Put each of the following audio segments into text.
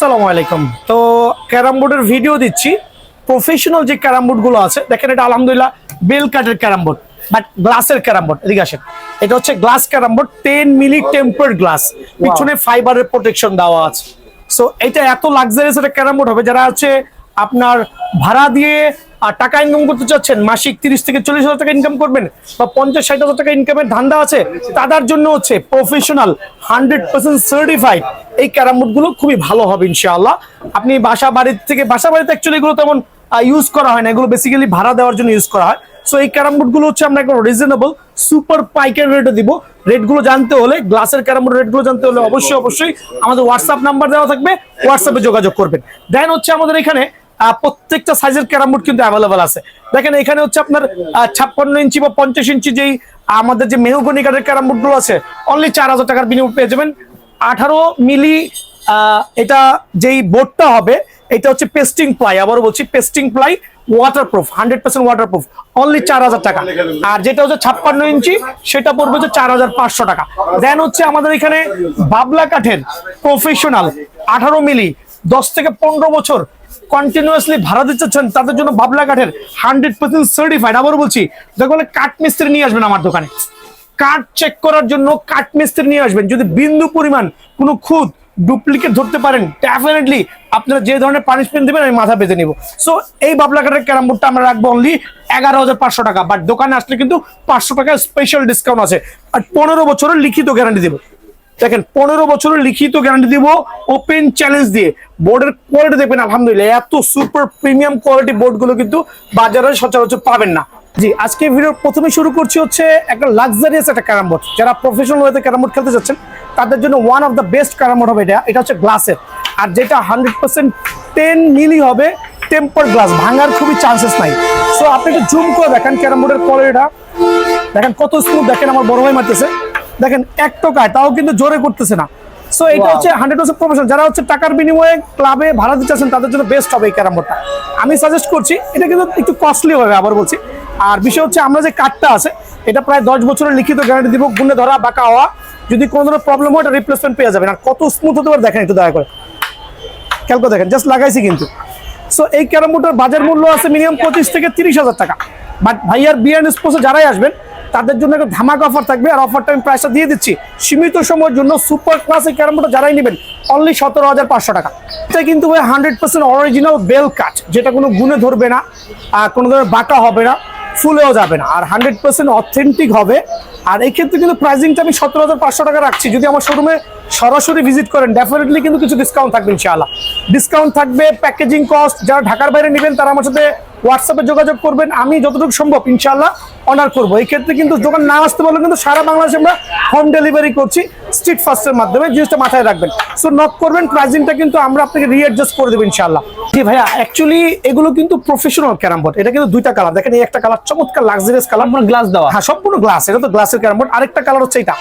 আসসালামু আলাইকুম। তো ক্যারাম বোর্ডের ভিডিও দিচ্ছি। প্রফেশনাল যে ক্যারাম বোর্ডগুলো আছে দেখেন এটা আলহামদুলিল্লাহ বেল কাটের ক্যারাম বোর্ড বাট গ্লাসের ক্যারাম বোর্ড। এদিকে আসেন। এটা হচ্ছে glass carrom board ten milli temper glass পিছনে ফাইবারের প্রোটেকশন দেওয়া আছে। সো এটা এত লাক্সারিয়াস একটা ক্যারাম বোর্ড হবে যারা হচ্ছে আপনার ভাড়া দিয়ে আর টাকা ইনকাম করতে চাচ্ছেন, মাসিক তিরিশ থেকে চল্লিশ হাজার টাকা ইনকাম করবেন বা পঞ্চাশ ষাট হাজার টাকা ইনকামের ধান্দা আছে, তাদের জন্য হচ্ছে প্রফেশনাল হান্ড্রেড পার্সেন্ট সার্টিফাইড এই ক্যারামগুলো খুবই ভালো হবে ইনশাআল্লাহ। আপনি বাসা বাড়ির থেকে, বাসা বাড়িতে অ্যাকচুয়ালি এগুলো তেমন ইউজ করা হয় না, এগুলো বেসিক্যালি ভাড়া দেওয়ার জন্য ইউজ করা হয়। সো এই ক্যারামগুলো হচ্ছে আমরা একদম রিজনেবল সুপার পাইকারি রেটে দিব। রেটগুলো জানতে হলে গ্লাসের ক্যারাম বোর্ড রেটগুলো জানতে হলে অবশ্যই অবশ্যই আমাদের হোয়াটসঅ্যাপ নাম্বার দেওয়া থাকবে হোয়াটসঅ্যাপে যোগাযোগ করবেন। দেন হচ্ছে আমাদের এখানে প্রত্যেকটা সাইজের ক্যারাম বোর্ড কিন্তু অ্যাভেলেবল আছে। দেখেন, এখানে হচ্ছে আপনার ছাপ্পান্ন ইঞ্চি বা পঞ্চাশ ইঞ্চি যেই আমাদের যে মেহগনি কাঠের ক্যারাম বোর্ডগুলো আছে অনলি চার হাজার টাকার বিনিয়োগ পেয়ে যাবেন। আঠারো মিলি এটা যেই বোর্ডটা হবে, এটা হচ্ছে পেস্টিং প্লাই আবারও বলছি pasting ply waterproof hundred percent waterproof only চার হাজার টাকা। আর যেটা হচ্ছে ছাপ্পান্ন ইঞ্চি, সেটা পড়বে হচ্ছে চার হাজার পাঁচশো টাকা। দেন হচ্ছে আমাদের এখানে বাবলা কাঠের প্রফেশনাল আঠারো মিলি, দশ থেকে পনেরো বছর কন্টিনিউয়াসলি ভাড়া দিতে চাচ্ছেন, তাদের জন্য বাবলা কাঠের হান্ড্রেড পার্সেন্ট সার্টিফাইড আবার বলছি দেখো কাঠ মিস্ত্রি নিয়ে আসবেন আমার দোকানে। কাঠ চেক করার জন্য কাঠ মিস্ত্রি নিয়ে আসবেন। যদি বিন্দু পরিমাণ কোনো খুদ ডুপ্লিকেট ধরতে পারেন ডেফিনেটলি আপনারা যে ধরনের পানিশমেন্ট দেবেন, আমি মাথা পেতে নিব। সো এই বাবলা কাঠের ক্যারাম বোর্ডটা আমরা রাখব অনলি এগারো হাজার পাঁচশো টাকা। বাট দোকানে আসলে কিন্তু পাঁচশো টাকা স্পেশাল ডিসকাউন্ট আছে। আর পনেরো বছরের লিখিত গ্যারান্টি দেবো। দেখেন, পনেরো বছরের লিখিত গ্যারান্টি দিব ওপেন চ্যালেঞ্জ দিয়ে। বোর্ডের কোয়ালিটি দেখবেন, আলহামদুলিল্লাহ, এত সুপার প্রিমিয়াম কোয়ালিটি বোর্ডগুলো কিন্তু বাজারে সচরাচর পাবেন না। জি, আজকে ভিডিও প্রথমে শুরু করছি হচ্ছে একটা লাক্সারিয়াস একটা ক্যারাম বোর্ড যারা প্রফেশনাল ওয়েতে ক্যারাম বোর্ড খেলতে যাচ্ছেন, তাদের জন্য one of the best carrom board হবে এটা। এটা হচ্ছে গ্লাসের আর যেটা হান্ড্রেড পার্সেন্ট টেন মিলি হবে টেম্পার গ্লাস ভাঙার খুবই চান্সেস নাই। সো আপনি একটু জুম করে দেখেন ক্যারাম বোর্ডের কোয়ালিটিটা দেখেন কত স্মুথ দেখেন আমার বড় ভাই মারতেছে। দেখেন এক টোকায় তাও কিন্তু জোরে করতেছে না। সো এটা হচ্ছে হান্ড্রেড পার্সেন্ট প্রফেশনাল যারা হচ্ছে টাকার বিনিময়ে ক্লাবে ভাড়া দিতে চাচ্ছেন তাদের জন্য বেস্ট হবে এই ক্যারাম বোর্ডটা আমি সাজেস্ট করছি এটা কিন্তু একটু কস্টলি হবে আবার বলছি। আর বিষয় হচ্ছে আমরা যে কার্ডটা আছে এটা প্রায় দশ বছরের লিখিত গ্যারান্টি দিব গুণে ধরা বাঁকা হওয়া। যদি কোনো ধরনের প্রবলেম হয় এটা রিপ্লেসমেন্ট পেয়ে যাবেন। আর কত স্মুথ হতে পারে দেখেন একটু দয়া করে। খেয়াল করে দেখেন জাস্ট লাগাইছি কিন্তু। সো এই ক্যারাম বোর্ডের বাজার মূল্য আছে মিনিমাম পঁচিশ থেকে তিরিশ হাজার টাকা। বাট ভাইয়ার বিয়ার স্পোর্টসে যারাই আসবেন তাদের জন্য একটা ধামাক অফার থাকবে। আর অফারটা আমি প্রাইসটা দিয়ে দিচ্ছি। সীমিত সময়ের জন্য সুপার ক্লাসিক ক্যারাম বোর্ডটা যারাই নেবেন অনলি সতেরো হাজার পাঁচশো টাকা। এটা কিন্তু ভাই হান্ড্রেড পার্সেন্ট অরিজিনাল বেল কাট যেটা কোনো গুণে ধরবে না, আর কোনো ধরনের বাঁকা হবে না, ফুলেও যাবে না। আর হান্ড্রেড পার্সেন্ট অথেন্টিক হবে। আর এই ক্ষেত্রে কিন্তু প্রাইসিংটা আমি সতেরো হাজার পাঁচশো টাকা রাখছি। যদি আমার শোরুমে সরাসরি ভিজিট করেন ডেফিনেটলি কিন্তু কিছু ডিসকাউন্ট থাকবে ইনশাআল্লাহ। ডিসকাউন্ট থাকবে প্যাকেজিং কস্ট যারা ঢাকার বাইরে নেবেন, তারা আমার সাথে হোয়াটসঅ্যাপে যোগাযোগ করবেন। আমি যতটুকু সম্ভব ইনশাল্লাহ অনার করব। এই ক্ষেত্রে কিন্তু দোকান না আসতে পারলে কিন্তু সারা বাংলাদেশে আমরা হোম ডেলিভারি করছি স্ট্রিট ফাস্টের মাধ্যমে। জিনিসটা মাথায় রাখবেন। সো নক করবেন প্রাইসিংটা কিন্তু আমরা আপনাকে রিঅ্যাডজাস্ট করে দেবো ইনশাল্লাহ জি ভাইয়া অ্যাকচুয়ালি এগুলো কিন্তু প্রফেশনাল ক্যারাম বোর্ড এটা কিন্তু দুইটা কালার দেখেন এই একটা কালার চমৎকার লাক্সারিয়াস কালার সম্পূর্ণ গ্লাস দেওয়া। হ্যাঁ সম্পূর্ণ গ্লাস এটা তো গ্লাসের ক্যারাম বোর্ড আরেকটা কালার হচ্ছে এটা।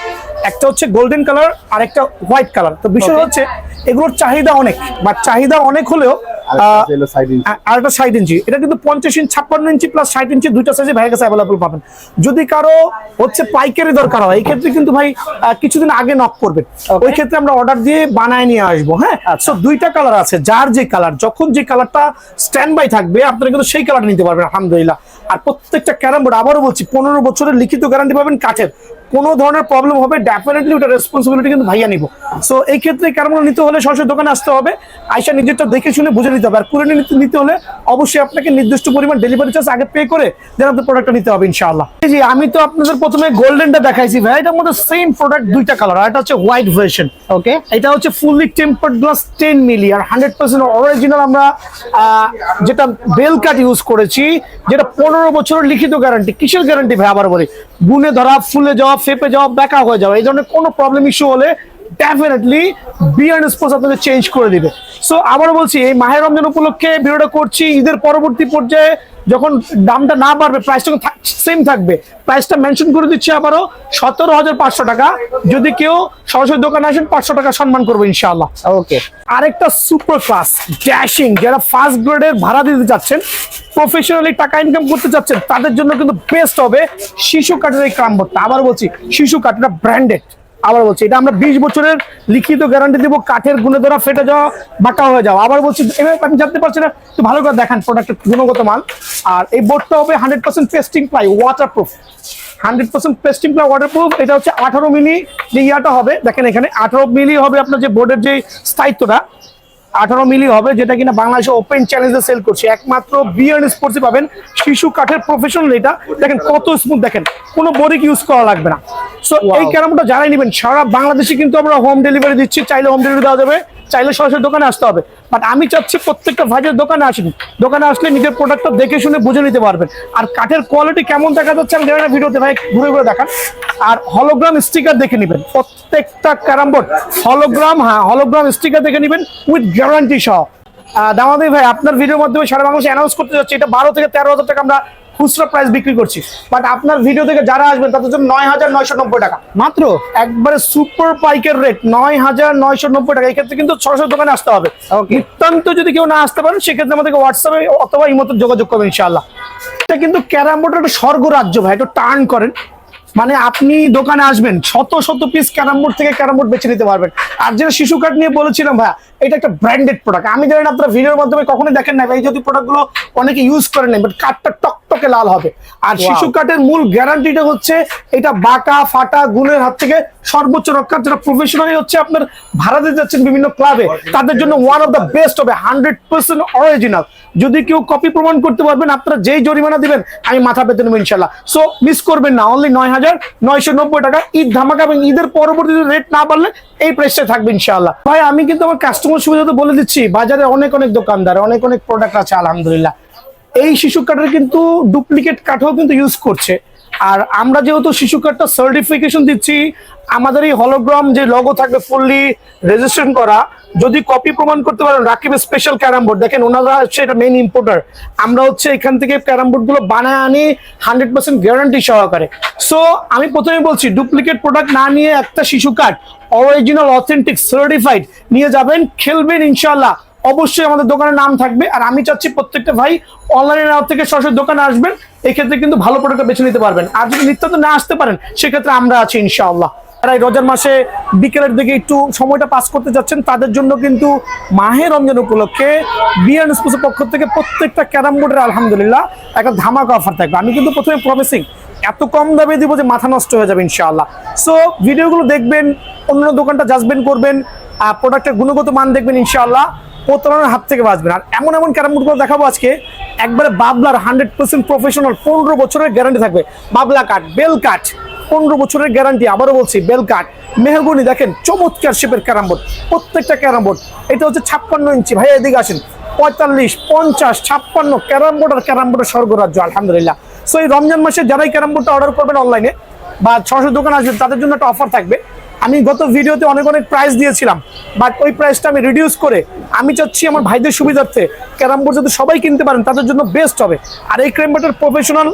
একটা হচ্ছে গোল্ডেন কালার আর একটা হোয়াইট কালার তো বিষয় হচ্ছে এগুলোর চাহিদা অনেক। বা চাহিদা অনেক হলেও আহ, আর একটা ষাট ইঞ্চি এটা কিন্তু পঞ্চাশ ইঞ্চি ছাপ্পান্ন ইঞ্চি প্লাস ষাট ইঞ্চি দুইটা সাইজে ভাইয়ের কাছে অ্যাভেলেবল পাবেন। যদি কারও হচ্ছে পাইকারি দরকার হয় এই ক্ষেত্রে কিন্তু ভাই কিছুদিন আগে নক করবেন ওই ক্ষেত্রে আমরা অর্ডার দিয়ে বানায় নিয়ে আসব হ্যাঁ? আচ্ছা। সো দুইটা কালার আছে যার যে কালার যখন যে কালারটা স্ট্যান্ড বাই থাকবে আপনারা কিন্তু সেই কালারটা নিতে পারবেন আলহামদুলিল্লাহ। আর প্রত্যেকটা ক্যারাম বোর্ড আবারও বলছি পনেরো বছরের লিখিত গ্যারান্টি পাবেন কাঠের। কোনো ধরনের প্রবলেম হবে ডেফিনেটলি ওটা রেসপন্সিবিলিটি কিন্তু ভাইয়া নিব। সো এই ক্ষেত্রে ক্যারাম নিতে হলে সরাসরি দোকানে আসতে হবে, আইসা নিজেরটা দেখে শুনে বুঝে নিতে হবে। আর পুরো নিতে হলে অবশ্যই আপনাকে নির্দিষ্ট পরিমাণ ডেলিভারি চার্জ আগে পে করে দেন আপনার প্রোডাক্টটা নিতে হবে, ইনশাআল্লাহ। জি আমি তো আপনাদের প্রথমে গোল্ডেনটা দেখাইছি ভাই এটার মধ্যে সেম প্রোডাক্ট দুইটা কালার আর এটা হচ্ছে হোয়াইট ভার্সন ওকে এটা হচ্ছে fully tempered glass ten milli আর হান্ড্রেড পার্সেন্ট অরিজিনাল আমরা যেটা বেল কাট ইউজ করেছি, যেটা পনেরো বছরের লিখিত গ্যারান্টি কিসের গ্যারান্টি ভাই? আবার বলি গুনে ধরা, ফুলে যাওয়া ফেপে যাওয়া দেখা হয়ে যাওয়া এই ধরনের কোনো প্রবলেম ইস্যু হলে ডেফিনেটলি বিয়ার স্পোর্টস আপনাদের চেঞ্জ করে দিবে। সো আবার বলছি, এই মাহের রমজান উপলক্ষে ভিডিওটা করছি, ঈদের পরবর্তী পর্যায়ে যখন দামটা না বাড়বে প্রাইসটা সেম থাকবে। প্রাইসটা মেনশন করে দিচ্ছি আবারও সতেরো হাজার পাঁচশো টাকা। যদি কেউ সরাসরি দোকানে আসেন পাঁচশো টাকা সম্মান করব ইনশাআল্লাহ। ওকে আরেকটা সুপার ক্লাস ড্যাশিং যারা ফার্স্ট গ্রেডের ভাড়া দিতে যাচ্ছেন প্রফেশনালি টাকা ইনকাম করতে চাচ্ছেন তাদের জন্য কিন্তু বেস্ট হবে শিশু কাঠের এই ক্রামবোর্ডটা। আবার বলছি শিশু কাঠ এটা ব্র্যান্ডেড আবার বলছি, এটা আমরা বিশ বছরের লিখিত গ্যারান্টি দেবো, কাঠের গুণে ধরা ফেটে যাওয়া বাঁকা হয়ে যাওয়া। আবার বলছি, এভাবে আপনি জানতে পারছেন না তো ভালো করে দেখান প্রোডাক্টের গুণগত মান। আর এই বোর্ডটা হবে hundred percent pasting ply water proof hundred percent pasting ply water proof এটা হচ্ছে আঠারো মিলি যে ইয়াটা হবে, দেখেন এখানে আঠারো মিলি হবে আপনার যে বোর্ডের যে স্থায়িত্বটা। আঠারো মিলি হবে যেটা কিনা বাংলাদেশে ওপেন চ্যালেঞ্জে সেল করছে। একমাত্র বিয়ার স্পোর্টসে পাবেন শিশু কাঠের প্রফেশনাল এটা। দেখেন কত স্মুথ দেখেন কোনো বোরিক ইউজ করা লাগবে না। সো এই ক্যারামটা জানাই নেবেন সারা বাংলাদেশে কিন্তু আমরা হোম ডেলিভারি দিচ্ছি চাইলে হোম ডেলিভারি দেওয়া যাবে চাইলে সরাসরি দোকানে আসতে হবে। বাট আমি চাচ্ছি প্রত্যেকটা ভাইজের দোকানে আসেন দোকানে আসলে নিজের প্রোডাক্টটা দেখে শুনে বুঝে নিতে পারবেন আর কাঠের কোয়ালিটি কেমন দেখা যাচ্ছে আমি জানি ভিডিওতে ভাই ঘুরে ঘুরে দেখান। আর হলোগ্রাম স্টিকার দেখে নেবেন। প্রত্যেকটা ক্যারামবোর্ড হলোগ্রাম হ্যাঁ হলোগ্রাম স্টিকার দেখে নেবেন উইথ গ্যারান্টি সহ। দামাদি ভাই, আপনার ভিডিওর মাধ্যমে সারা বাংলাদেশে অ্যানাউন্স করতে যাচ্ছি। এটা বারো থেকে তেরো হাজার টাকা আমরা খুচরা প্রাইস বিক্রি করছি। বাট আপনার ভিডিও থেকে যারা আসবেন তাদের জন্য নয় হাজার নয়শো নব্বই টাকা। মাত্র? একবারে সুপার পাইকের রেট নয় হাজার নয়শো নব্বই টাকা। এক্ষেত্রে কিন্তু ছশো দোকানে আসতে হবে. নিতান্ত যদি কেউ না আসতে পারেন সেক্ষেত্রে আমাদেরকে হোয়াটসঅ্যাপে অথবা ইমোতে যোগাযোগ করবেন ইনশাআল্লাহ। এটা কিন্তু ক্যারাম বোর্ডের একটা স্বর্গ রাজ্য ভাই একটু টার্ন করেন। মানে আপনি দোকানে আসবেন শত শত পিস ক্যারাম বোর্ড থেকে ক্যারাম বোর্ড বেছে নিতে পারবেন। আর যেটা শিশু কাঠ নিয়ে বলেছিলাম ভাইয়া এটা একটা ব্র্যান্ডেড প্রোডাক্ট আমি জানি না আপনারা ভিডিওর মাধ্যমে কখনোই দেখেন না এই যদি প্রোডাক্টগুলো অনেকে ইউজ করেন বাট কাঠটা টকটকে লাল হবে। আর শিশু কাঠের মূল গ্যারান্টিটা হচ্ছে এটা বাঁকা ফাটা গুণের হাত থেকে সর্বোচ্চ রক্ষার যারা প্রফেশনালি হচ্ছে আপনার ভাড়া দিতে যাচ্ছেন বিভিন্ন ক্লাবে তাদের জন্য ওয়ান অফ দ্য বেস্ট হবে হান্ড্রেড পার্সেন্ট অরিজিনাল যদি কেউ কপি প্রমাণ করতে পারবেন আপনারা যেই জরিমানা দিবেন আমি মাথা পেতে নেব ইনশাল্লাহ সো মিস করবেন না অনলি নয় হাজার নয়শো নব্বই টাকা ঈদ ধামাকা এবং ঈদের পরবর্তীতে রেট না বাড়লে এই প্রাইসটা থাকবে ইনশাল্লাহ ভাই আমি কিন্তু আমার কাস্টমার সুবিধা তো বলে দিচ্ছি বাজারে অনেক অনেক দোকানদার অনেক অনেক প্রোডাক্ট আছে আলহামদুলিল্লাহ। এই শিশু কাঠের কিন্তু ডুপ্লিকেট কাঠও কিন্তু ইউজ করছে। আর আমরা যেহেতু শিশু কাঠটা সার্টিফিকেশন দিচ্ছি, আমাদের এই হলোগ্রাম যে লগো থাকবে ফুললি রেজিস্ট্রেশন করা, যদি কপি প্রমাণ করতে পারেন, রাকিব স্পেশাল ক্যারাম বোর্ড দেখেন ওনারা হচ্ছে এটা মেইন ইম্পোর্টার আমরা হচ্ছে এখান থেকে ক্যারাম বোর্ডগুলো বানায় আনি হান্ড্রেড পার্সেন্ট গ্যারান্টি সহকারে। সো আমি প্রথমে বলছি ডুপ্লিকেট প্রোডাক্ট না নিয়ে একটা শিশু কাঠ অরিজিনাল অথেন্টিক সার্টিফাইড নিয়ে যাবেন, খেলবেন ইনশাল্লাহ অবশ্যই আমাদের দোকানের নাম থাকবে। আর আমি চাচ্ছি প্রত্যেকটা ভাই অনলাইনে না থেকে সরাসরি দোকানে আসবেন, এক্ষেত্রে কিন্তু ভালো প্রোডাক্ট বেছে নিতে পারবেন। আর যদি নিত্যান্ত না আসতে পারেন, সেক্ষেত্রে আমরা আছি ইনশাআল্লাহ। যারা রমজান মাসে বিকেলের দিকে একটু সময়টা পাস করতে যাচ্ছেন, তাদের জন্য কিন্তু মাহে রমজান উপলক্ষে বিয়ান স্পোর্টসের পক্ষ থেকে প্রত্যেকটা ক্যারাম বোর্ডের আলহামদুলিল্লাহ একটা ধামাকা অফার থাকবে। আমি কিন্তু প্রথমে প্রমিসিং এত কম দামে দিব যে মাথা নষ্ট হয়ে যাবে ইনশাআল্লাহ। সো ভিডিওগুলো দেখবেন অন্য দোকানটা জাজবেন করবেন প্রোডাক্টের গুণগত মান দেখবেন ইনশাআল্লাহ। প্রতারণার হাত থেকে বাঁচবেন। আর এমন এমন ক্যারাম বোর্ডগুলো দেখাবো আজকে। একবারে বাবলার হান্ড্রেড পার্সেন্ট প্রফেশনাল পনেরো বছরের গ্যারান্টি থাকবে। বাবলা কাঠ, বেল কাঠ, পনেরো বছরের গ্যারান্টি, আবারও বলছি, বেল কাঠ। মেহগুনি দেখেন, চমৎকার শেপের ক্যারাম বোর্ড, প্রত্যেকটা ক্যারাম বোর্ড। এটা হচ্ছে ছাপ্পান্ন ইঞ্চি। ভাই এদিকে আসেন, পঁয়তাল্লিশ, পঞ্চাশ, ছাপ্পান্ন ক্যারাম বোর্ড আর ক্যারাম বোর্ডের স্বর্গরাজ্য, আলহামদুলিল্লাহ। সো এই রমজান মাসে যারাই ক্যারাম বোর্ডটা অর্ডার করবেন অনলাইনে বা সরাসরি দোকান আসবেন, তাদের জন্য একটা অফার থাকবে। আমি গত ভিডিওতে অনেক অনেক প্রাইস দিয়েছিলাম বাট ওই প্রাইসটা আমি রিডিউস করে আমি চাচ্ছি আমার ভাইদের সুবিধার্থে ক্যারাম বোর্ড যাতে সবাই কিনতে পারেন তাদের জন্য বেস্ট হবে। আর এই ক্যারাম বোর্ডের প্রফেশনাল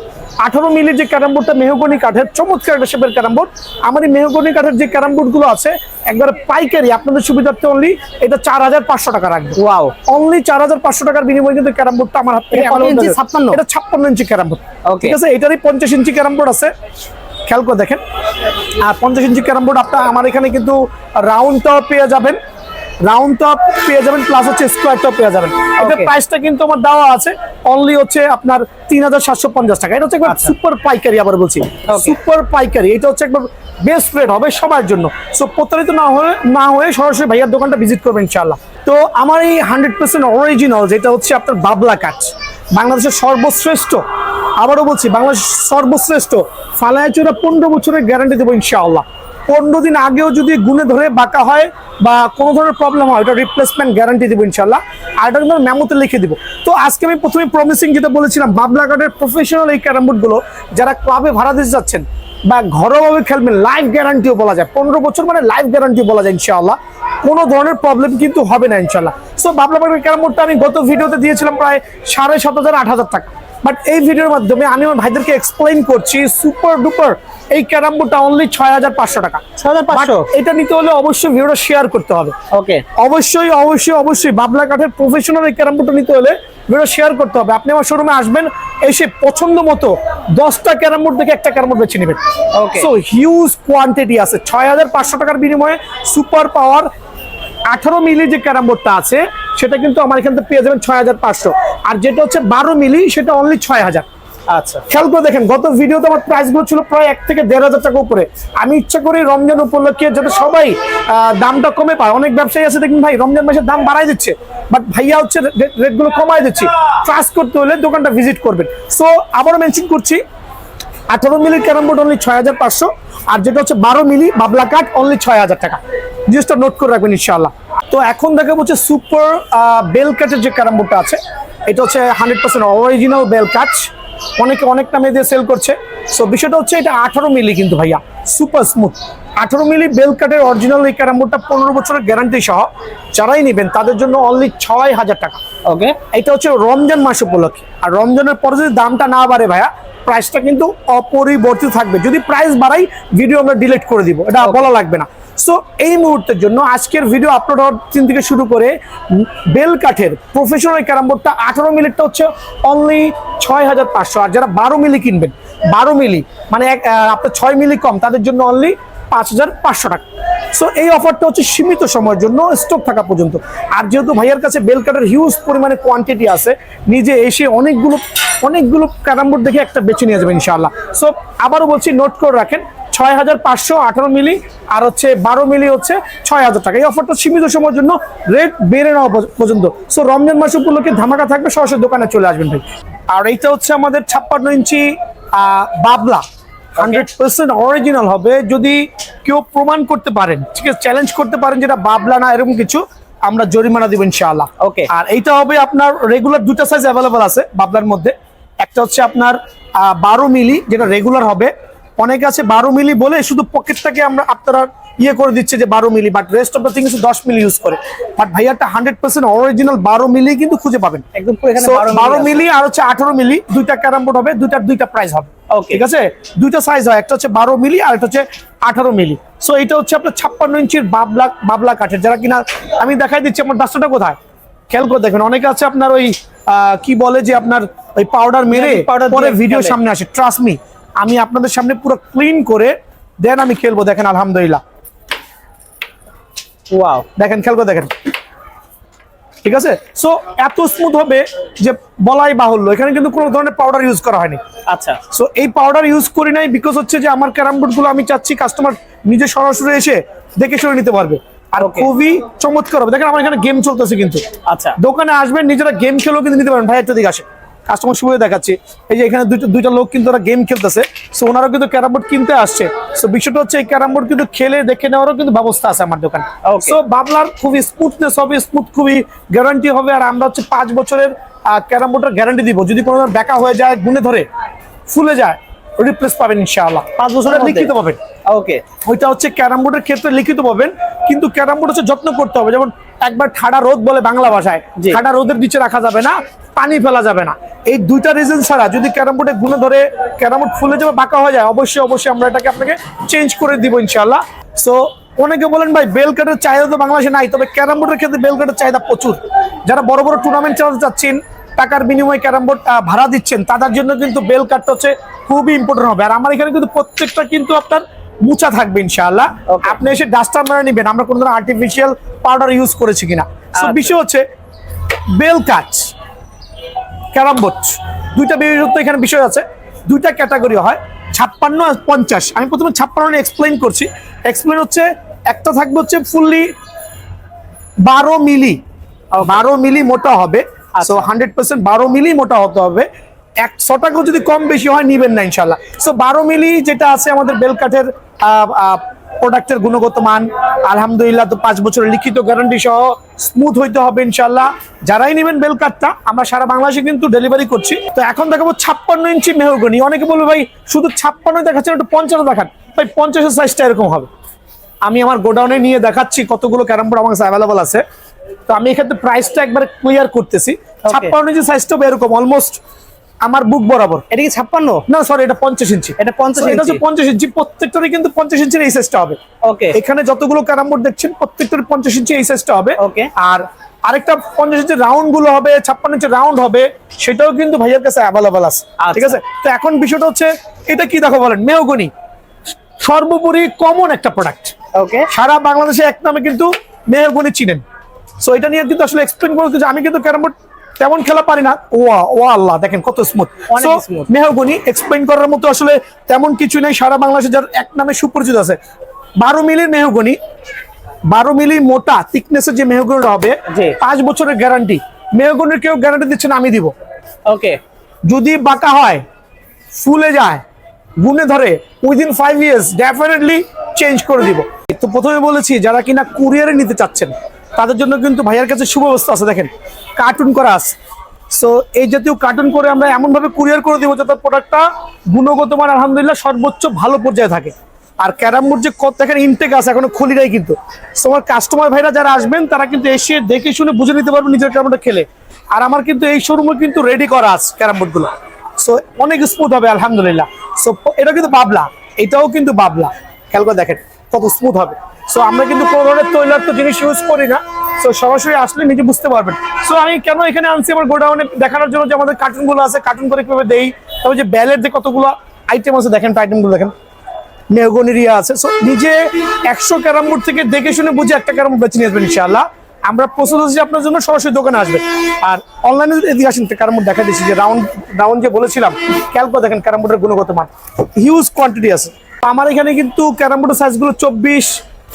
আঠারো মিলির যে ক্যারাম বোর্ডটা মেহগনি কাঠের চমৎকার একটা শেপের ক্যারাম বোর্ড আমার এই মেহগনি কাঠের যে ক্যারাম বোর্ডগুলো আছে একবার পাইকারি আপনাদের সুবিধার্থে অনলি এটা চার হাজার পাঁচশো টাকা রাখবে। ওয়াও অনলি চার হাজার পাঁচশো টাকার বিনিময়ে কিন্তু ক্যারাম বোর্ডটা আমার হাত থেকে। 56? এটা ছাপ্পান্ন ইঞ্চি ক্যারাম বোর্ড ঠিক আছে এটারই পঞ্চাশ ইঞ্চি ক্যারাম বোর্ড আছে। খেয়াল করে দেখেন। আর পঞ্চাশ ইঞ্চি ক্যারাম বোর্ড আপনার আমার এখানে কিন্তু রাউন্ড টপ পেয়ে যাবেন। রাউন্ড টপ পেয়ে যাবেন প্লাস হচ্ছে স্কোয়ার টপ পেয়ে যাবেন। এটা প্রাইসটা কিন্তু আমার দেওয়া আছে। অনলি হচ্ছে আপনার তিন হাজার সাতশো পঞ্চাশ টাকা। এটা হচ্ছে একবার আচ্ছা। সুপার পাইকারি আবার বলছি। সুপার পাইকারি। এটা হচ্ছে একবার বেস্ট রেট হবে সবার জন্য। সো প্রতারিত না হয়ে না হয়ে সরাসরি ভাইয়ার দোকানটা ভিজিট করবেন ইনশাআল্লাহ। তো আমার এই হান্ড্রেড পার্সেন্ট অরিজিনাল যেটা হচ্ছে আপনার বাবলা কাঠ। বাংলাদেশের সর্বশ্রেষ্ঠ, আবারও বলছি, বাংলাদেশের সর্বশ্রেষ্ঠ ফালায়াচুরা পনেরো বছরের গ্যারান্টি দেবো ইনশাআল্লাহ। পনেরো দিন আগেও যদি গুণে ধরে বাঁকা হয় বা কোনো ধরনের প্রবলেম হয়, ওটা রিপ্লেসমেন্ট গ্যারান্টি দেবো ইনশাল্লাহ আর এটা কিন্তু মেমোতে লিখে দিব। তো আজকে আমি প্রথমে প্রমিসিং যেটা বলেছিলাম বাবলা কার্ডের প্রফেশনাল এই ক্যারাম বোর্ডগুলো যারা ক্লাবে ভাড়া দিতে যাচ্ছেন বা ঘরোয়াভাবে খেলবেন লাইফ গ্যারান্টিও বলা যায়। পনেরো বছর মানে লাইফ গ্যারান্টি বলা যায় ইনশাআল্লাহ। কোনো ধরনের প্রবলেম কিন্তু হবে না ইনশাল্লাহ সো বাবলা কার্ডের ক্যারাম বোর্ডটা আমি গত ভিডিওতে দিয়েছিলাম প্রায় সাড়ে সাত হাজার আট হাজার টাকা। বাট এই ভিডিওর মাধ্যমে আমি আমার ভাইদেরকে এক্সপ্লেইন করছি সুপার ডুপার এই ক্যারাম বোর্ডটা অনলি ছয় হাজার পাঁচশো টাকা। 6500? But এটা নিতে হলে অবশ্যই ভিডিওটা শেয়ার করতে হবে। ওকে অবশ্যই অবশ্যই অবশ্যই বাবলা কাঠের প্রফেশনাল এই ক্যারাম বোর্ডটা নিতে হলে ভিডিও শেয়ার করতে হবে। আপনি আমার শোরুমে আসবেন এসে পছন্দ মতো দশটা ক্যারাম বোর্ড দেখে একটা ক্যারাম বোর্ড বেছে নেবেন. সো হিউজ কোয়ান্টিটি আছে। ছয় হাজার পাঁচশো টাকার বিনিময়ে সুপার পাওয়ার আঠারো মিলি যে ক্যারাম বোর্ডটা আছে সেটা কিন্তু আমার এখান থেকে পেয়ে যাবেন ছয় হাজার পাঁচশো। আর যেটা হচ্ছে বারো মিলি সেটা অনলি ছয় হাজার। আচ্ছা। খেয়াল করে দেখেন গত ভিডিওতে আমার প্রাইসগুলো ছিল প্রায় এক থেকে দেড় হাজার টাকা উপরে। আমি ইচ্ছা করি রমজান উপলক্ষে যাতে সবাই দামটা কমে পায়। অনেক ব্যবসায়ী আছে দেখুন ভাই রমজান মাসের দাম বাড়াই দিচ্ছে বাট ভাইয়া হচ্ছে রেটগুলো কমাই দিচ্ছে। ট্রাস্ট করতে হলে দোকানটা ভিজিট করবেন। সো আবারও মেনশন করছি আঠারো মিলির ক্যারাম বোর্ড অনলি ছয় হাজার পাঁচশো আর যেটা হচ্ছে বারো মিলি বাবলা কাঠ অনলি ছয় হাজার টাকা। জিনিসটা নোট করে রাখবেন ইনশাআল্লাহ। তো এখন দেখা হচ্ছে সুপার বেল কাঠের যে ক্যারাম বোর্ডটা আছে এটা হচ্ছে হান্ড্রেড পার্সেন্ট অরিজিনাল বেল কাঠ অনেকে অনেক নামে দিয়ে সেল করছে। সো বিষয়টা হচ্ছে এটা আঠারো মিলি কিন্তু ভাইয়া সুপার স্মুথ আঠারো মিলি বেল কাঠের অরিজিনাল এই ক্যারাম বোর্ডটা পনেরো বছরের গ্যারান্টি সহ যারাই নেবেন তাদের জন্য অনলি ছয় হাজার টাকা। ওকে এটা হচ্ছে রমজান মাস উপলক্ষে। আর রমজানের পরে যদি দামটা না বাড়ে ভাইয়া প্রাইসটা কিন্তু অপরিবর্তিত থাকবে। যদি প্রাইস বাড়াই ভিডিও আমরা ডিলিট করে দিব। এটা বলা লাগবে না। সো এই মুহূর্তের জন্য আজকের ভিডিও আপলোড হওয়ার দিন থেকে শুরু করে বেল কাঠের প্রফেশনাল ক্যারাম বোর্ডটা আঠারো মিলিটটা হচ্ছে অনলি ছয় হাজার পাঁচশো। আর যারা বারো মিলি কিনবেন, বারো মিলি মানে এক আপনার ছয় মিলি কম, তাদের জন্য অনলি পাঁচ হাজার পাঁচশো টাকা। সো এই অফারটা হচ্ছে সীমিত সময়ের জন্য স্টক থাকা পর্যন্ত। আর যেহেতু ভাইয়ার কাছে বেল কাটার হিউজ পরিমাণে কোয়ান্টিটি আছে, নিজে এসে অনেকগুলো অনেকগুলো ক্যারাম বোর্ড দেখে একটা বেছে নিয়ে যাবেন ইনশাআল্লাহ। সো আবারও বলছি নোট করে রাখেন, ছয় হাজার পাঁচশো আঠারো মিলি, আর হচ্ছে বারো মিলি হচ্ছে ছয় হাজার টাকা। এই অফারটা সীমিত সময়ের জন্য রেট বেড়ে নেওয়া পর্যন্ত। সো রমজান মাস উপলক্ষে ধামাকা থাকবে, সরাসরি দোকানে চলে আসবেন ভাই। আর এইটা হচ্ছে আমাদের ছাপ্পান্ন ইঞ্চি বাবলা। হান্ড্রেড পার্সেন্ট অরিজিনাল হবে যদি কেউ প্রমাণ করতে পারেন ঠিক আছে চ্যালেঞ্জ করতে পারেন যেটা বাবলা না এরকম কিছু আমরা জরিমানা দিব ইনশাআল্লাহ। ওকে। আর এইটা হবে আপনার রেগুলার দুটা সাইজ অ্যাভেলেবল আছে বাবলার মধ্যে। একটা হচ্ছে আপনার বারো মিলি যেটা রেগুলার হবে। অনেকে আছে বারো মিলি বলে শুধু পকেটটাকে আমরা আপনারা ইয়ে করে দিচ্ছে যে বারো milli but rest of the things দশ মিলি ইউজ করে। বাট ভাইয়াটা হান্ড্রেড পার্সেন্ট অরিজিনাল বারো মিলি কিন্তু খুঁজে পাবেন। একদম পুরো এখানে So, 12 বারো মিলি আর হচ্ছে আঠারো মিলি দুইটা ক্যারাম বোর্ড হবে দুইটার দুইটা প্রাইস হবে। ঠিক আছে? দুইটা সাইজ হয় একটা হচ্ছে বারো মিলি আর একটা হচ্ছে আঠারো মিলি। সো এটা হচ্ছে আপনার ছাপ্পান্ন ইঞ্চির বাবলা বাবলা কাঠের। যারা কিনা আমি দেখাই দিচ্ছি আমার ডাস্টারটা কোথায়? খেয়াল করে দেখেন অনেকে আছে আপনার ওই কি বলে যে আপনার ওই পাউডার মেরে পরে ভিডিও সামনে আসে। ট্রাস্ট মি আমি আপনাদের সামনে পুরো ক্লিন করে দেন আমি খেলব দেখেন আলহামদুলিল্লাহ। ওয়াও দেখেন খেয়াল করে দেখেন। ঠিক আছে? সো এত স্মুথ হবে যে বলাই বাহুল্য। এখানে কিন্তু কোনো ধরনের পাউডার ইউজ করা হয়নি। আচ্ছা। সো এই পাউডার ইউজ করি নাই বিকজ হচ্ছে যে আমার ক্যারাম বোর্ডগুলো আমি চাচ্ছি কাস্টমার নিজে সরাসরি এসে দেখে শুনে নিতে পারবে। আর খুবই চমৎকার হবে। দেখেন আমার এখানে গেম চলতেছে কিন্তু। আচ্ছা। দোকানে আসবেন নিজেরা গেম খেলেও কিন্তু নিতে পারেন ভাই একটু দিকে আসে কাস্টমার সুবিধা দেখাচ্ছি। এই যে এখানে দুইটা দুইটা লোক কিন্তু ওরা গেম খেলতেছে। সো ওনারা কিন্তু ক্যারাম বোর্ড কিনতে আসছে। সো বিষয়টা হচ্ছে এই ক্যারাম বোর্ড কিন্তু খেলে দেখে নেওয়ারও কিন্তু ব্যবস্থা আছে আমার দোকানে। সো বাবলার খুবই স্মুথনেস হবে স্মুথ খুবই গ্যারান্টি হবে আর আমরা হচ্ছে পাঁচ বছরের ক্যারাম বোর্ডের গ্যারান্টি দিব। যদি কোনো ব্যাকা হয়ে যায় গুনে ধরে ফুলে যায় রিপ্লেস পাবেন ইনশাআল্লাহ। পাঁচ বছরের লিখিত পাবেন। ওকে ওইটা হচ্ছে ক্যারাম বোর্ডের ক্ষেত্রে লিখিত পাবেন কিন্তু ক্যারাম বোর্ড হচ্ছে যত্ন করতে হবে। যেমন একবার ঠাডা রোদ বলে বাংলা ভাষায়। ঠাডা রোদের নিচে রাখা যাবে না পানি ফেলা যাবে না। এই দুইটা রিজন ছাড়া যদি ক্যারাম বোর্ডে গুণে ধরে ক্যারাম বোর্ড ফুলে যাবে বাঁকা হয়ে যায় অবশ্যই অবশ্যই আমরা এটাকে আপনাকে চেঞ্জ করে দিব ইনশাল্লাহ সো অনেকে বলেন ভাই বেল কাটের চাহিদা তো বাংলাদেশে নাই তবে ক্যারাম বোর্ডের ক্ষেত্রে বেল কাটের চাহিদা প্রচুর। যারা বড় বড় টুর্নামেন্ট চালাতে চাচ্ছেন টাকার বিনিময়ে ক্যারাম বোর্ড ভাড়া দিচ্ছেন তাদের জন্য কিন্তু বেল কাটটা হচ্ছে খুবই ইম্পর্টেন্ট হবে। আর আমার এখানে কিন্তু প্রত্যেকটা কিন্তু আপনার মুছা থাকবে ইনশাআল্লাহ। Okay. আপনি এসে ডাস্টার মেরে নিবেন আমরা কোনো ধরনের আর্টিফিশিয়াল পাউডার ইউজ করেছি কিনা। সো আচ্ছা। বিষয় হচ্ছে বেল কাট ক্যারাম বোর্ড। দুইটা বিশেষত্ব এখানে বিষয় আছে। দুইটা ক্যাটাগরি হয়। ছাপ্পান্ন আর পঞ্চাশ। আমি প্রথমে ছাপ্পান্ন এক্সপ্লেন করছি। এক্সপ্লেন হচ্ছে একটা থাকবে হচ্ছে ফুললি বারো মিলি। বারো মিলি মোটা হবে। সো হান্ড্রেড পার্সেন্ট বারো মিলি মোটা হতে হবে। একশো টাকাও যদি কম বেশি হয় নিবেন না ইনশাল্লাহ সো বারো মিলি যেটা আছে আমাদের বেল কাঠের প্রোডাক্টের গুণগত মান আলহামদুলিল্লাহ তো পাঁচ বছরের লিখিত গ্যারান্টি সহ স্মুথ হইতে হবে ইনশাল্লাহ যারাই নেবেন বেল আমরা সারা বাংলাদেশে কিন্তু ডেলিভারি করছি। তো এখন দেখাবো ছাপ্পান্ন ইঞ্চি মেহগনি অনেকে বলবে ভাই শুধু ছাপ্পান্ন দেখাচ্ছেন একটু পঞ্চান্ন দেখান। ভাই পঞ্চাশের সাইজটা এরকম হবে। আমি আমার গোডাউনে নিয়ে দেখাচ্ছি কতগুলো ক্যারাম বোর্ড আমার কাছে অ্যাভেলেবল আছে। তো আমি এক্ষেত্রে প্রাইসটা একবার ক্লিয়ার করতেছি। ছাপ্পান্ন ইঞ্চি সাইজটা এরকম অলমোস্ট আমার বুক বরাবর। এটা কি ছাপ্পান্ন? না সরি এটা পঞ্চাশ ইঞ্চি। এটা পঞ্চাশ এটা ইঞ্চি। হচ্ছে পঞ্চাশ ইঞ্চি প্রত্যেকটারই কিন্তু পঞ্চাশ ইঞ্চির এই সাইজটা হবে। ওকে এখানে যতগুলো ক্যারাম বোর্ড দেখছেন প্রত্যেকটার পঞ্চাশ ইঞ্চি এই সাইজটা হবে। ওকে আর আরেকটা পঞ্চাশ ইঞ্চি রাউন্ডগুলো হবে ছাপ্পান্ন ইঞ্চি রাউন্ড হবে সেটাও কিন্তু ভাইয়ের কাছে অ্যাভেলেবল আছে। আচ্ছা। ঠিক আছে? তো এখন বিষয়টা হচ্ছে এটা কি দেখো বলেন মেহগনি। সর্বোপরি কমন একটা প্রোডাক্ট ওকে সারা বাংলাদেশে এক নামে কিন্তু মেহগনি চিনেন। সো এটা নিয়ে কিন্তু আসলে এক্সপ্লেন করতে যে আমি কিন্তু ক্যারাম বোর্ড তেমন খেলা পারি না। ও ও আল্লাহ দেখেন কত স্মুথ। মেহগনি এক্সপ্লেন করার মতো আসলে তেমন কিছু নেই। সারা বাংলাদেশে যার এক নামে সুপরিচিত আছে। বারো মিলির মেহগনি বারো মিলি মোটা থিকনেসের যে মেহগনিটা হবে। পাঁচ বছরের গ্যারান্টি মেহগনির কেউ গ্যারান্টি দিচ্ছে না আমি দিব। ওকে যদি বাঁকা হয় ফুলে যায় গুনে ধরে within five years definitely change করে দিব। তো প্রথমে বলেছি যারা কিনা কুরিয়ারে নিতে চাচ্ছেন তাদের জন্য কিন্তু ভাইয়ার কাছে সুব্যবস্থা আছে দেখেন। কার্টুন করা আছে। সো এই জাতীয় কার্টুন করে আমরা এমন ভাবে কুরিয়ার করে দিব যাতে প্রোডাক্টটা গুণগত মান আলহামদুলিল্লাহ সর্বোচ্চ ভালো পর্যায়ে থাকে। আর ক্যারাম বোর্ড যে কত দেখেন ইনটেক আছে এখনও খুলি নাই কিন্তু। So, আমার কাস্টমার ভাইরা যারা আসবেন তারা কিন্তু এসে দেখে শুনে বুঝে নিতে পারবেন নিজের ক্যারাম বোর্ডটা খেলে। আর আমার কিন্তু এই শোরুমে কিন্তু রেডি করা আছে ক্যারাম বোর্ডগুলো সো অনেক স্মুথ হবে আলহামদুলিল্লাহ। সো এটা কিন্তু বাবলা। এটাও কিন্তু বাবলা। খেয়াল করে দেখেন। কত স্মুথ হবে। সো আমরা কিন্তু কোনো ধরনের তৈলাক্ত জিনিস ইউজ করি না। সো সরাসরি আসলে নিজে বুঝতে পারবেন। সো আমি কেন এখানে আনছি আমার গোডাউনে দেখানোর জন্য যে আমাদের কার্টুনগুলো আছে কার্টুন করে কীভাবে দেই তবে যে ব্যালের যে কতগুলো আইটেম আছে, দেখেন আইটেমগুলো দেখেন মেহগনিরিয়া আছে। সো নিজে একশো ক্যারাম বোর্ড থেকে দেখে শুনে বুঝে একটা ক্যারাম বেছে নিয়ে আসবেন, ইনশাআল্লাহ। আমরা প্রস্তুত আছি আপনার জন্য সরাসরি দোকানে আসবে। আর অনলাইনে যদি আসেন ক্যারাম বোর্ড দেখা দিচ্ছি যে রাউন্ড রাউন্ড যে বলেছিলাম ক্যালকো দেখেন ক্যারাম বোর্ডের গুণগত মান। হিউজ কোয়ান্টিটি আছে। আমার এখানে কিন্তু ক্যারাম বোর্ডের সাইজগুলো চব্বিশ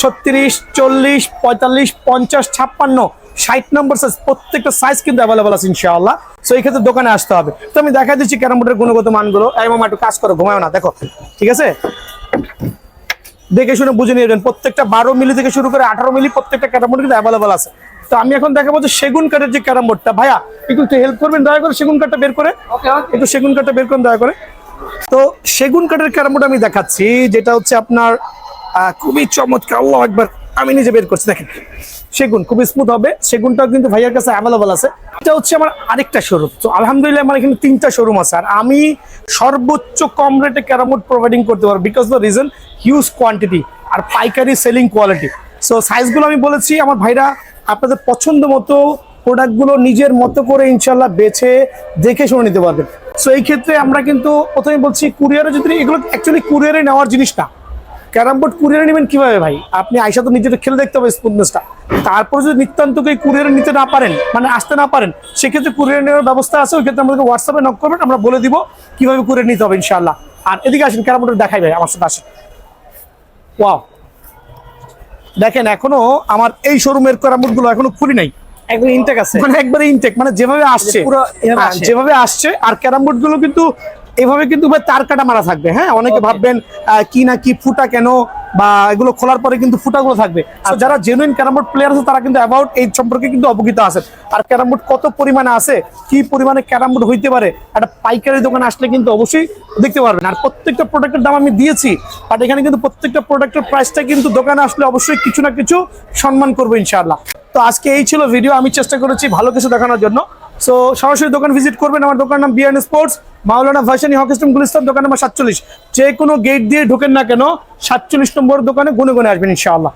ছত্রিশ চল্লিশ পঁয়তাল্লিশ পঞ্চাশ ছাপ্পান্ন ষাট নম্বর সাইজ প্রত্যেকটা সাইজ কিন্তু অ্যাভেলেবল আছে ইনশাআল্লাহ। সো এই ক্ষেত্রে দোকানে আসতে হবে। তো আমি দেখা দিচ্ছি ক্যারাম বোর্ডের গুণগত মানগুলো। মামা একটু কাজ করো ঘুমায় না দেখো। ঠিক আছে? দেখে শুনে বুঝে নিয়ে প্রত্যেকটা বারো মিলি থেকে শুরু করে আঠারো মিলি প্রত্যেকটা ক্যারাম বোর্ড কিন্তু অ্যাভেলেবল আছে। তো আমি এখন দেখাবো যে সেগুন কাঠের যে ক্যারাম বোর্ডটা। ভাইয়া একটু হেল্প করবেন দয়া করে সেগুন কাঠটা বের করে। একটু সেগুন কাঠটা বের করুন দয়া করে। তো সেগুন কাঠের ক্যারাম বোর্ড আমি দেখাচ্ছি, যেটা হচ্ছে আপনার খুবই চমৎকার, আল্লাহ একবার আমি নিজে বের করছি, দেখেন। সেগুন, খুবই স্মুথ হবে, সেগুনটাও কিন্তু ভাইয়ার কাছে অ্যাভেলেবল আছে। এটা হচ্ছে আমার আরেকটা শোরুম তো আলহামদুলিল্লাহ আমার এখানে তিনটা শোরুম আছে, আর আমি সর্বোচ্চ কম রেটে ক্যারামোড প্রোভাইডিং করতে পারব because the reason huge quantity আর পাইকারি সেলিং কোয়ালিটি সো সাইজগুলো আমি বলেছি, আমার ভাইরা আপনাদের পছন্দ মতো প্রোডাক্টগুলো নিজের মতো করে ইনশাল্লাহ বেছে, দেখে শুনে নিতে পারবেন সো এই ক্ষেত্রে আমরা কিন্তু প্রথমে বলছি কুরিয়ারে যদি, এগুলো অ্যাকচুয়ালি কুরিয়ারে নেওয়ার জিনিস না ক্যারাম বোর্ড কুরিয়ারে নেবেন কীভাবে ভাই? আপনি আইসা তো নিজের খেলে দেখতে হবে স্মুথনেসটা তারপরে যদি নিত্যান্তকে কুরিয়ারে নিতে না পারেন মানে আসতে না পারেন, সেক্ষেত্রে কুরিয়ার নেওয়ার ব্যবস্থা আছে, ওই ক্ষেত্রে আমাদেরকে হোয়াটসঅ্যাপে নক করবেন, আমরা বলে দিব কীভাবে কুরিয়ার নিতে হবে ইনশাআল্লাহ। আর এদিকে আসেন, ক্যারাম বোর্ড দেখাই ভাই, আমার সাথে আসেন। ওয়াও দেখেন, এখনও আমার এই শোরুমের ক্যারাম বোর্ডগুলো এখনও খুলি নাই। একদম ইনটেক আছে। মানে একবারে ইনটেক মানে যেভাবে আসছে। পুরো হ্যাঁ, আসে। যেভাবে আসছে আর ক্যারাম বোর্ডগুলো কিন্তু এভাবে কিন্তু তার কাটা মারা থাকবে হ্যাঁ? অনেকে ভাববেন কি না কি ফুটা কেন বা এগুলো খোলার পরে কিন্তু ফুটাগুলো থাকবে। তো যারা জেনুইন ক্যারাম বোর্ড প্লেয়ার আছে তারা কিন্তু অ্যাবাউট এই সম্পর্কে কিন্তু অবগত আছে। আর ক্যারাম বোর্ড কত পরিমাণে আছে কি পরিমাণে ক্যারাম বোর্ড হইতে পারে একটা পাইকারি দোকানে আসলে কিন্তু অবশ্যই দেখতে পারবেন। আর প্রত্যেকটা প্রোডাক্টের দাম আমি দিয়েছি বাট এখানে কিন্তু প্রত্যেকটা প্রোডাক্টের প্রাইসটা কিন্তু দোকানে আসলে অবশ্যই কিছু না কিছু সম্মান করব ইনশাআল্লাহ। তো আজকে এই ছিল ভিডিও আমি চেষ্টা করেছি ভালো কিছু দেখানোর জন্য। সো সরাসরি দোকান ভিজিট করবেন, আমার দোকান নাম BN sports Maulana Bhasani hockey stadium Gulistan, দোকান নাম্বার সাতচল্লিশ। যে কোনো গেট দিয়ে ঢুকেন না কেন, সাতচল্লিশ নম্বর দোকানে গুনে গুনে আসবেন, ইনশাআল্লাহ।